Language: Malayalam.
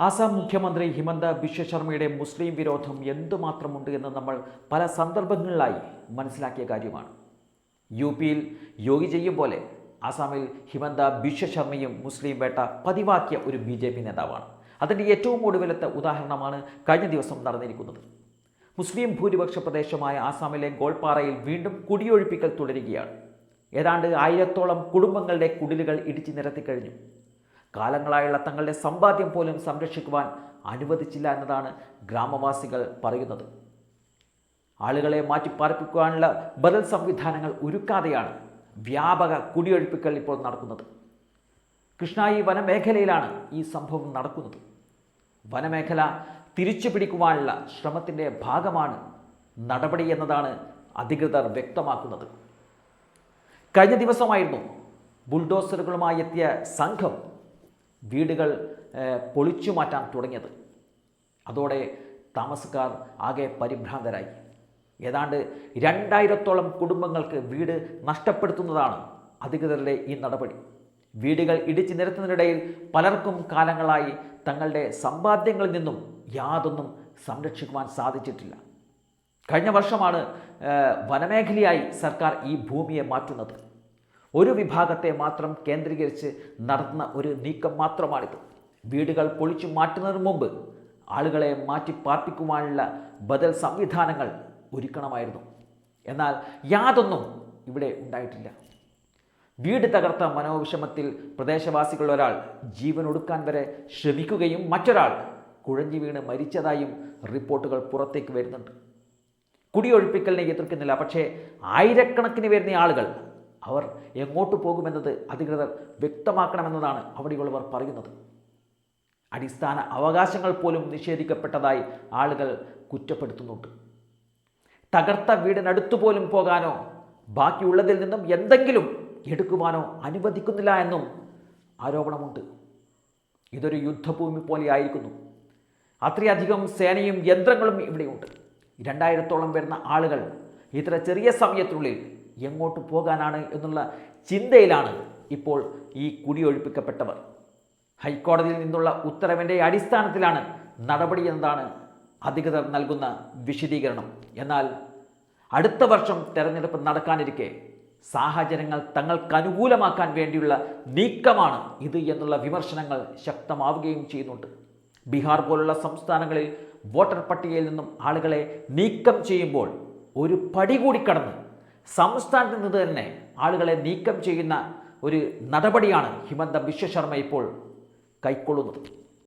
ആസാം മുഖ്യമന്ത്രി ഹിമന്ത ബിശ്വ ശർമ്മയുടെ മുസ്ലിം വിരോധം എന്തുമാത്രമുണ്ട് എന്ന് നമ്മൾ പല സന്ദർഭങ്ങളിലായി മനസ്സിലാക്കിയ കാര്യമാണ്. യു പിയിൽ യോഗി ചെയ്യും പോലെ ആസാമിൽ ഹിമന്ത ബിശ്വ ശർമ്മയും മുസ്ലിം വേട്ട പതിവാക്കിയ ഒരു ബി ജെ പി നേതാവാണ്. അതിന്റെ ഏറ്റവും ഒടുവിലത്തെ ഉദാഹരണമാണ് കഴിഞ്ഞ ദിവസം നടന്നിരിക്കുന്നത്. മുസ്ലിം ഭൂരിപക്ഷ പ്രദേശമായ ആസാമിലെ ഗോൾപാറയിൽ വീണ്ടും കുടിയൊഴിപ്പിക്കൽ തുടരുകയാണ്. ഏതാണ്ട് ആയിരത്തോളം കുടുംബങ്ങളുടെ കുടിലുകൾ ഇടിച്ചു നിരത്തിക്കഴിഞ്ഞു കാലങ്ങളായുള്ള തങ്ങളുടെ സമ്പാദ്യം പോലും സംരക്ഷിക്കുവാൻ അനുവദിച്ചില്ല എന്നതാണ് ഗ്രാമവാസികൾ പറയുന്നത്. ആളുകളെ മാറ്റിപ്പാർപ്പിക്കുവാനുള്ള ബദൽ സംവിധാനങ്ങൾ ഒരുക്കാതെയാണ് വ്യാപക കുടിയൊഴിപ്പിക്കൽ ഇപ്പോൾ നടക്കുന്നത്. കൃഷ്ണായി വനമേഖലയിലാണ് ഈ സംഭവം നടക്കുന്നത്. വനമേഖല തിരിച്ചു പിടിക്കുവാനുള്ള ശ്രമത്തിന്റെ ഭാഗമാണ് നടപടി എന്നതാണ് അധികൃതർ വ്യക്തമാക്കുന്നത്. കഴിഞ്ഞ ദിവസമായിരുന്നു ബുൾഡോസറുകളുമായി എത്തിയ സംഘം വീടുകൾ പൊളിച്ചു മാറ്റാൻ തുടങ്ങിയത്. അതോടെ താമസക്കാർ ആകെ പരിഭ്രാന്തരായി. ഏതാണ്ട് രണ്ടായിരത്തോളം കുടുംബങ്ങൾക്ക് വീട് നഷ്ടപ്പെടുത്തുന്നതാണ് അധികൃതരുടെ ഈ നടപടി. വീടുകൾ ഇടിച്ചു നിരത്തുന്നതിനിടയിൽ പലർക്കും കാലങ്ങളായി തങ്ങളുടെ സമ്പാദ്യങ്ങളിൽ നിന്നും യാതൊന്നും സംരക്ഷിക്കുവാൻ സാധിച്ചിട്ടില്ല. കഴിഞ്ഞ വർഷമാണ് വനമേഖലയായി സർക്കാർ ഈ ഭൂമിയെ മാറ്റുന്നത്. ഒരു വിഭാഗത്തെ മാത്രം കേന്ദ്രീകരിച്ച് നടന്ന ഒരു നീക്കം മാത്രമാണിത്. വീടുകൾ പൊളിച്ചു മാറ്റുന്നതിന് മുമ്പ് ആളുകളെ മാറ്റി പാർപ്പിക്കുവാനുള്ള ബദൽ സംവിധാനങ്ങൾ ഒരുക്കണമായിരുന്നു. എന്നാൽ യാതൊന്നും ഇവിടെ ഉണ്ടായിട്ടില്ല. വീട് തകർത്ത മനോവിഷമത്തിൽ പ്രദേശവാസികൾ ഒരാൾ ജീവൻ ഒടുക്കാൻ വരെ ശ്രമിക്കുകയും മറ്റൊരാൾ കുഴഞ്ഞു വീണ് മരിച്ചതായും റിപ്പോർട്ടുകൾ പുറത്തേക്ക് വരുന്നുണ്ട്. കുടിയൊഴിപ്പിക്കലിനെ എതിർക്കുന്നില്ല. പക്ഷേ ആയിരക്കണക്കിന് വരുന്ന ആളുകൾ അവർ എങ്ങോട്ട് പോകുമെന്നത് അധികൃതർ വ്യക്തമാക്കണമെന്നതാണ് അവിടെയുള്ളവർ പറയുന്നത്. അടിസ്ഥാന അവകാശങ്ങൾ പോലും നിഷേധിക്കപ്പെട്ടതായി ആളുകൾ കുറ്റപ്പെടുത്തുന്നുണ്ട്. തകർത്ത വീടിനടുത്തു പോലും പോകാനോ ബാക്കിയുള്ളതിൽ നിന്നും എന്തെങ്കിലും എടുക്കുവാനോ അനുവദിക്കുന്നില്ല എന്നും ആരോപണമുണ്ട്. ഇതൊരു യുദ്ധഭൂമി പോലെയായിരിക്കുന്നു. അത്രയധികം സേനയും യന്ത്രങ്ങളും ഇവിടെയുണ്ട്. രണ്ടായിരത്തോളം വരുന്ന ആളുകൾ ഇത്ര ചെറിയ സമയത്തിനുള്ളിൽ എങ്ങോട്ട് പോകാനാണ് എന്നുള്ള ചിന്തയിലാണ് ഇപ്പോൾ ഈ കുടിയൊഴിപ്പിക്കപ്പെട്ടവർ ഹൈക്കോടതിയിൽ നിന്നുള്ള ഉത്തരവിന്റെ അടിസ്ഥാനത്തിലാണ് നടപടി എന്നതാണ് അധികൃതർ നൽകുന്ന വിശദീകരണം. എന്നാൽ അടുത്ത വർഷം തെരഞ്ഞെടുപ്പ് നടക്കാനിരിക്കെ സാഹചര്യങ്ങൾ തങ്ങൾക്ക് അനുകൂലമാക്കാൻ വേണ്ടിയുള്ള നീക്കമാണ് ഇത് എന്നുള്ള വിമർശനങ്ങൾ ശക്തമാവുകയും ചെയ്യുന്നുണ്ട്. ബീഹാർ പോലുള്ള സംസ്ഥാനങ്ങളിൽ വോട്ടർ പട്ടികയിൽ നിന്നും ആളുകളെ നീക്കം ചെയ്യുമ്പോൾ ഒരു പടി കൂടി കടന്ന് സംസ്ഥാനത്ത് നിന്ന് തന്നെ ആളുകളെ നീക്കം ചെയ്യുന്ന ഒരു നടപടിയാണ് ഹിമന്ത ബിശ്വശർമ്മ ഇപ്പോൾ കൈക്കൊള്ളുന്നത്.